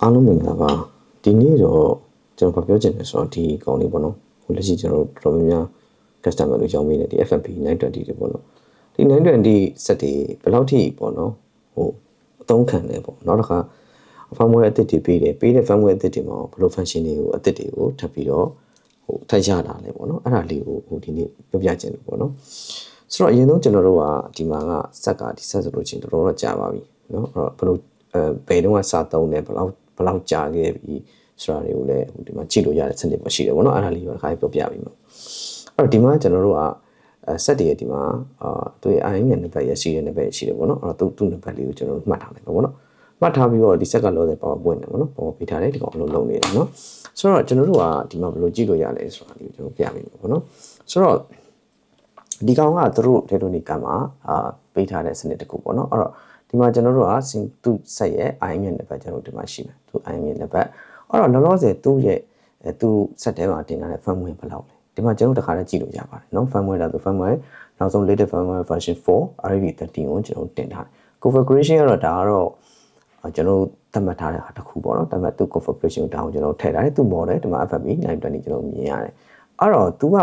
အားလုံးမင်္ဂလာပါဒီနေ့တော့ကျွန်တော်ပြောချင်တယ်ဆိုတော့ဒီကောင်းလေးပေါ့နော်ဟိုလက်ရှိကျွန်တော်တို့တော်တော်များများ customer တွေရောင်းပေးတဲ့ဒီ FFP 920တွေပေါ့နော်ဒီ920 set တွေဘယ်လောက်ထိပေါ့နော်ဟိုအသုံးခံလဲပေါ့နောက်တစ်ခါ firmware အသစ်တွေပေးတယ်ပေးတဲ့ firmware အသစ်တွေမှာဘယ်လို function တွေကိုအသစ်တွေကိုထပ်ပြီးတော့ဟိုထပ်ရတာလဲပေါ့နော်အဲ့ဒါလေးကိုဟိုဒီနေ့ပြောပြချင်တယ်ပေါ့နော်ဆိုတော့အရင်ဆုံးကျွန်တော်တို့ကဒီမှာကစက်ကဒီဆက်ဆိုလို့ချင်းတော်တော်ကြာပါပြီเนาะအဲ့တော့ဘယ်လိုအဲဘယ်တုန်းကစသုံးတယ်ဘယ်လောက် ဘယ်လောက်ကြာခဲ့ပြီဆိုတာတွေကိုလည်းဟိုဒီမှာကြည့်လို့ရတဲ့စနစ်မရှိတယ်ဗောနော်အဲ့ဒါလေးကိုတစ်ခါပြောပြပြီးမှာအဲ့တော့ဒီမှာကျွန်တော်တို့ကအဲဆက်တည်းဒီမှာအာသူရဲ့ IM ရဲ့နံပါတ်ရရှိတဲ့နံပါတ်ရှိတယ်ဗောနော်အဲ့တော့သူ့နံပါတ်လေးကိုကျွန်တော်တို့မှတ်ထားလိုက်ပါဗောနော်မှတ်ထားပြီးတော့ဒီဆက်ကလောတဲ့ PowerPoint နဲ့ဗောနော် PowerPoint ပေးထားတယ်ဒီကောင်အလုံးလုံးနေတယ်နော်ဆိုတော့ကျွန်တော်တို့ကဒီမှာဘယ်လိုကြည့်လို့ရလဲဆိုတာလေးကိုကျွန်တော်ပြပေးမှာဗောနော်ဆိုတော့ဒီကောင်ကသူတို့ဒေတိုနီကမှာအာပေးထားတဲ့စနစ်တစ်ခုပေါ့နော်အဲ့တော့ ဒီမှာကျွန်တော်တို့ကစင်သူ့ဆက်ရဲ့ i မျက်နှာဘက်ကျွန်တော်တို့ဒီမှာရှိမယ်သူ i မျက်နှာဘက်အဲ့တော့လောလောဆယ်သူ့ရဲ့သူ့ဆက်ထဲမှာတင်ထားတဲ့ firmware ဘယ်လောက်လဲဒီမှာကျွန်တော်တို့တခါတည်းကြည့်လို့ရပါတယ်နော် firmware လားဆို firmware နောက်ဆုံး latest firmware version 4 RV13 ကိုကျွန်တော်တင်ထားတယ် configuration ကတော့ဒါကတော့ကျွန်တော်သတ်မှတ်ထားတဲ့ဟာတစ်ခုပေါ့နော်သတ်မှတ်သူ configuration ကိုဒါကိုကျွန်တော်ထည့်ထားတယ်သူ model ဒီမှာ FFP 920ကျွန်တော်မြင်ရတယ်အဲ့တော့ तू က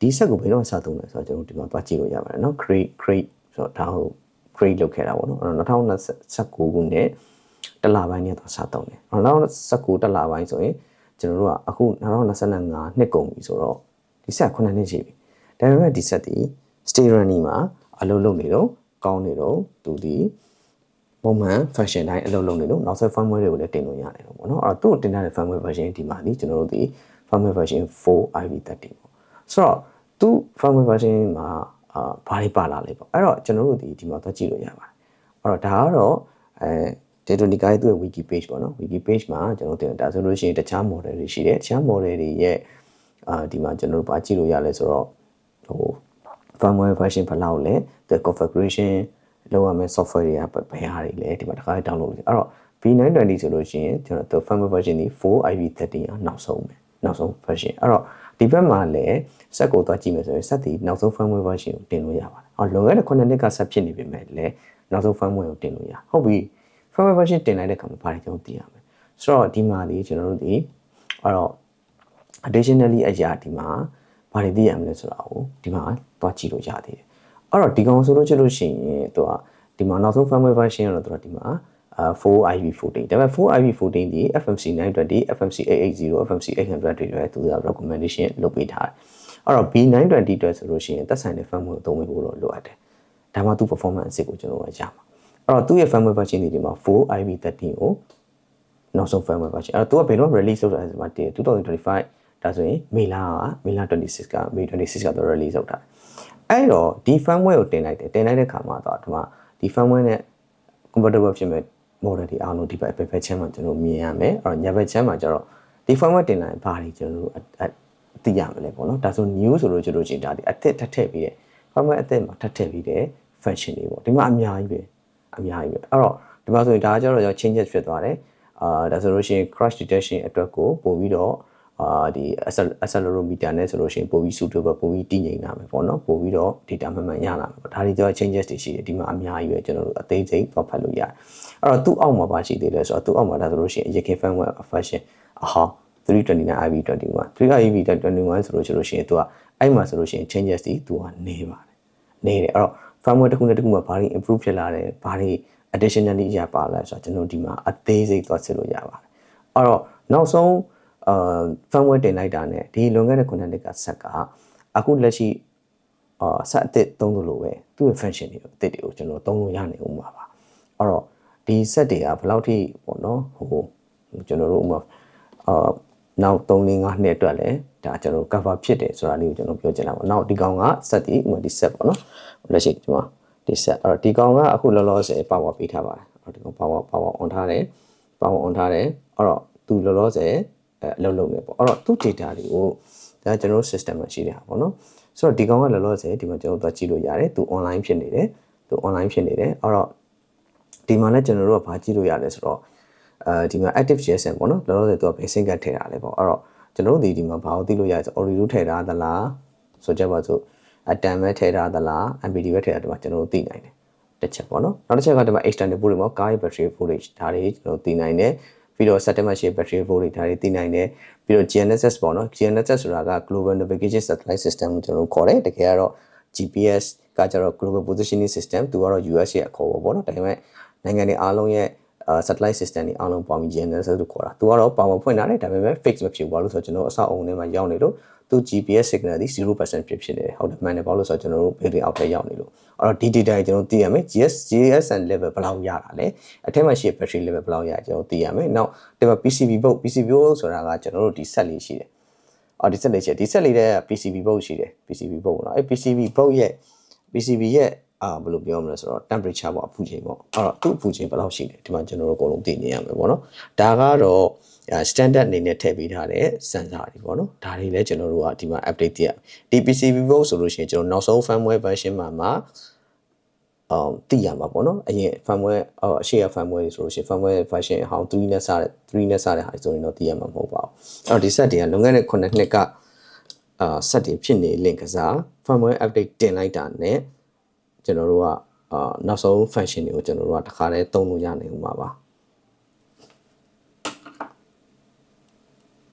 ဒီဆက်ကိုဘယ်တော့စသုံးလဲဆိုတော့ကျွန်တော်ဒီမှာသွားကြည့်လို့ရပါတယ်နော် create create ဆိုတော့ဒါဟုတ် create လုပ်ခဲ့တာပေါ့နော်အဲ့တော့2029ခုနှစ်တလပိုင်းနဲ့တော့စသုံးတယ်။2019တလပိုင်းဆိုရင်ကျွန်တော်တို့ကအခု2025နှစ်ကုန်ပြီဆိုတော့ဒီဆက်9နှစ်ရှိပြီ။ဒါပေမဲ့ဒီဆက်ဒီ stay running မှာအလုပ်လုပ်နေတော့ကောင်းနေတော့သူဒီပုံမှန် function တိုင်းအလုပ်လုပ်နေလို့နောက်ဆက် firmware တွေကိုလည်းတင်လို့ရတယ်တော့ပေါ့နော်အဲ့တော့သူ့တင်ထားတဲ့ firmware version ဒီမှာဒီကျွန်တော်တို့ဒီ firmware version 4 IV30 ပေါ့ဆိုတော့သူ့ firmware version မှာ အာဘာတွေပါလာလဲပေါ့အဲ့တော့ကျွန်တော်တို့ဒီဒီမှာသွားကြည့်လို့ရပါတယ်အဲ့တော့ဒါကတော့အဲ Datonica ရဲ့သူ့ရဲ့ wiki page ပေါ့နော် wiki page မှာကျွန်တော်တင်ဒါဆိုလို့ရှိရင်တခြား model တွေရှိတယ်တခြား model တွေရဲ့အာဒီမှာကျွန်တော်တို့ဘာကြည့်လို့ရလဲဆိုတော့ဟို firmware version ဘယ်လောက်လဲ the configuration လောက်ရမယ့် software တွေကဘယ်ဟာတွေလဲဒီမှာတစ်ခါ download လုပ်အဲ့တော့ V920 ဆိုလို့ရှိရင်ကျွန်တော် firmware version ဒီ 4IV30 ကနောက်ဆုံးပဲနောက်ဆုံး version အဲ့တော့ ဒီဘက်မှာလည်းဆက်ကိုသွားကြည့်မယ်ဆိုရင်ဆက်ဒီနောက်ဆုံး firmware version ကိုတင်လို့ရပါတယ်။ဟောလွန်ခဲ့တဲ့9နှစ်ကဆက်ဖြစ်နေပြီမဲ့လည်းနောက်ဆုံး firmware ကိုတင်လို့ရ။ဟုတ်ပြီ firmware version တင်လိုက်တဲ့အခါမှာဘာတွေကျွန်တော်သိရမလဲ။ဆိုတော့ဒီမှာဒီကျွန်တော်တို့ဒီအဲ့တော့ additionally အရာဒီမှာဘာတွေသိရမလဲဆိုတာကိုဒီမှာသွားကြည့်လို့ရသေးတယ်။အဲ့တော့ဒီကောင်ဆိုလို့ချလို့ရှိရင်သူကဒီမှာနောက်ဆုံး firmware version ကတော့သူကဒီမှာ 4IV14 ဒါပေမဲ့ 4IV14 ဒီ FMC 920 FMC 880 FMC 800တွေလည်းသူက recommendation လုပ်ပေးထားတယ်အဲ့တော့ B920 အတွက်ဆိုလို့ရှိရင်သက်ဆိုင်တဲ့ firmware ကိုသုံးဖို့တော့လိုအပ်တယ်ဒါမှသူ performance အစစ်ကိုကျွန်တော်ကရမှာအဲ့တော့သူ့ရဲ့ firmware version တွေဒီမှာ 4IV13 ကိုနောက်ဆုံး firmware version အဲ့တော့သူကဘယ်တော့ release လုပ်တာလဲဆိုတော့2025ဒါဆိုရင်မေလာကမေလာ26ကမေ26ကတော့ release လုပ်တာအဲ့တော့ဒီ firmware ကိုတင်လိုက်တယ်တင်လိုက်တဲ့ခါမှာတော့ဒီမှာဒီ firmware နဲ့ compatible ဖြစ်မဲ့ model တွေအားလုံးဒီဘက်ဘက်ဘက်ချမ်းမှာကျွန်တော်မြင်ရမယ်အဲ့တော့ညာဘက်ချမ်းမှာကျတော့ဒီ firmware တင်လိုက်ဘာတွေကျွန်တော်တို့သိရမလဲပေါ့နော်ဒါဆို new ဆိုလို့ကျွန်တော်ချင်းဒါဒီအသစ်ထပ်ထည့်ပြီးတဲ့ firmware အသစ်မှာထပ်ထည့်ပြီးတဲ့ function တွေပေါ့ဒီမှာအများကြီးပဲအများကြီးပဲအဲ့တော့ဒီမှာဆိုရင်ဒါကကျတော့ changes ဖြစ်သွားတယ်အာဒါဆိုလို့ရှိရင် crash detection အတွက်ကိုပို့ပြီးတော့အာဒီ accelerometer နဲ့ဆိုလို့ရှိရင်ပို့ပြီး suitable ပို့ပြီးတည်ငြိမ်လာမယ်ပေါ့နော်ပို့ပြီးတော့ data မှန်မှန်ရလာမယ်ပေါ့ဒါတွေကျတော့ changes တွေရှိတယ်ဒီမှာအများကြီးပဲကျွန်တော်တို့အသေးစိတ်သွားဖတ်လို့ရတယ် အဲ့တော့သူ့အောက်မှာပါရှိသေးတယ်ဆိုတော့သူ့အောက်မှာဒါဆိုလို့ရှိရင်အရင် firmware version အဟော329 IB21 3IB21 ဆိုလို့ရှိလို့ရှိရင်သူကအဲ့မှာဆိုလို့ရှိရင် changes တွေသူကနေပါတယ်နေတယ်အဲ့တော့ firmware တစ်ခုနဲ့တစ်ခုမှာဘာတွေ improve ဖြစ်လာတယ်ဘာတွေ additionally ရပါလဲဆိုတော့ကျွန်တော်ဒီမှာအသေးစိတ်သွားစစ်လို့ရပါတယ်အဲ့တော့နောက်ဆုံးအာ firmware တင်လိုက်တာ ਨੇ ဒီလွန်ခဲ့တဲ့ခုနှစ်နှစ်ကဆက်ကအခုလက်ရှိအာဆက်အသစ်သုံးလို့ပဲသူ့ရဲ့ function တွေအသစ်တွေကိုကျွန်တော်သုံးလို့ရနေဦးမှာပါအဲ့တော့ ဒီ set တွေကဘယ်လောက်ထိပေါ့နော်ဟိုကျွန်တော်တို့ဥမာအာနောက်3 4 5နှစ်အတွက်လည်းဒါကျွန်တော် cover ဖြစ်တယ်ဆိုတာလေးကိုကျွန်တော်ပြောချင်တာပေါ့နောက်ဒီကောင်က set ဒီဥမာဒီ set ပေါ့နော်လက်ရှိဒီမှာဒီ set အဲ့တော့ဒီကောင်ကအခုလောလောဆယ် power ပေးထားပါတယ်အဲ့တော့ဒီကောင် power power on ထားတယ် power on ထားတယ်အဲ့တော့သူလောလောဆယ်အဲအလုပ်လုပ်နေပေါ့အဲ့တော့သူ့ data တွေကိုဒါကျွန်တော်တို့ system မှာရှိတယ်ဟာပေါ့နော်ဆိုတော့ဒီကောင်ကလောလောဆယ်ဒီမှာကျွန်တော်တို့ကြည့်လို့ရတယ်သူ online ဖြစ်နေတယ်သူ online ဖြစ်နေတယ်အဲ့တော့ ဒီမှာလည်းကျွန်တော်တို့ကဘာကြည့်လို့ရလဲဆိုတော့အဲဒီမှာ active GSM ပေါ့နော်လောလောဆယ်သူက basic ကထည့်တာလေပေါ့အဲ့တော့ကျွန်တော်တို့ဒီဒီမှာဘာကိုသိလို့ရလဲဆို Oreo ထည့်တာသလားဆိုကြပါစို့အတန်ပဲထည့်တာသလား MPD ပဲထည့်တာဒီမှာကျွန်တော်တို့သိနိုင်တယ်တစ်ချက်ပေါ့နော်နောက်တစ်ချက်ကဒီမှာ external port တွေမှာ car battery voltage ဒါတွေကျွန်တော်သိနိုင်တယ်ပြီးတော့ September ရှိ battery volt တွေဒါတွေသိနိုင်တယ်ပြီးတော့ GNSS ပေါ့နော် GNSS ဆိုတာက Global Navigation Satellite System ကိုကျွန်တော်တို့ခေါ်တယ်တကယ်ကတော့ GPS ကကျတော့ Global Positioning System သူကတော့ US ရဲ့အခေါ်ပေါ့နော်ဒါပေမဲ့ နိုင်ငံတွေအားလုံးရဲ့အာ satellite system တွေအားလုံးပေါင်းပြီး GNSS လို့ခေါ်တာသူကတော့ power ဖွင့်ထားတယ်ဒါပေမဲ့ fix မဖြစ်ဘူးဘာလို့ဆိုတော့ကျွန်တော်အဆောက်အုံထဲမှာရောက်နေလို့သူ GPS signal ဒီ0%ဖြစ်ဖြစ်နေတယ်ဟုတ်တယ်မှန်တယ်ဘာလို့ဆိုတော့ကျွန်တော်တို့ building အောက်ထဲရောက်နေလို့အဲ့တော့ဒီ data တွေကျွန်တော်သိရမယ် GS GSM level ဘယ်လောက်ရတာလဲအထက်မှာရှိတဲ့ battery level ဘယ်လောက်ရကျွန်တော်သိရမယ်နောက်ဒီမှာ PCB board PCB board ဆိုတာကကျွန်တော်တို့ဒီ set လေးရှိတယ်အော်ဒီ set လေးရှိတယ်ဒီ set လေးတဲ့ PCB board ရှိတယ် PCB board ပေါ့နော်အဲ့ PCB board ရဲ့ PCB ရဲ့ အာဘယ်လိုပြောမလဲဆိုတော့ temperature ပေါ့အပူချိန်ပေါ့အဲ့တော့သူ့အပူချိန်ဘယ်လောက်ရှိလဲဒီမှာကျွန်တော်တို့အကုန်လုံးသိနေရမယ်ပေါ့နော်ဒါကတော့ standard အနေနဲ့ထည့်ပေးထားတဲ့ sensor တွေပေါ့နော်ဒါတွေလည်းကျွန်တော်တို့ကဒီမှာ update တရဒီ PCB board ဆိုလို့ရှိရင်ကျွန်တော်နောက်ဆုံး firmware version မှာမှာအောင်သိရမှာပေါ့နော်အရင် firmware အရှေ့က firmware တွေဆိုလို့ရှိရင် firmware version အဟောင်း3နဲ့စတဲ့3နဲ့စတဲ့ဟာဆိုရင်တော့သိရမှာမဟုတ်ပါဘူးအဲ့တော့ဒီ set တွေကလွန်ခဲ့တဲ့9နှစ်ကအာ set တွေဖြစ်နေ link ကစား firmware update တင်လိုက်တာနဲ့ ကျွန်တော်တို့ကအာနောက်ဆုံး function တွေကိုကျွန်တော်တို့ကတခါတည်းသုံးလို့ရနိုင်ဦးမှာပါ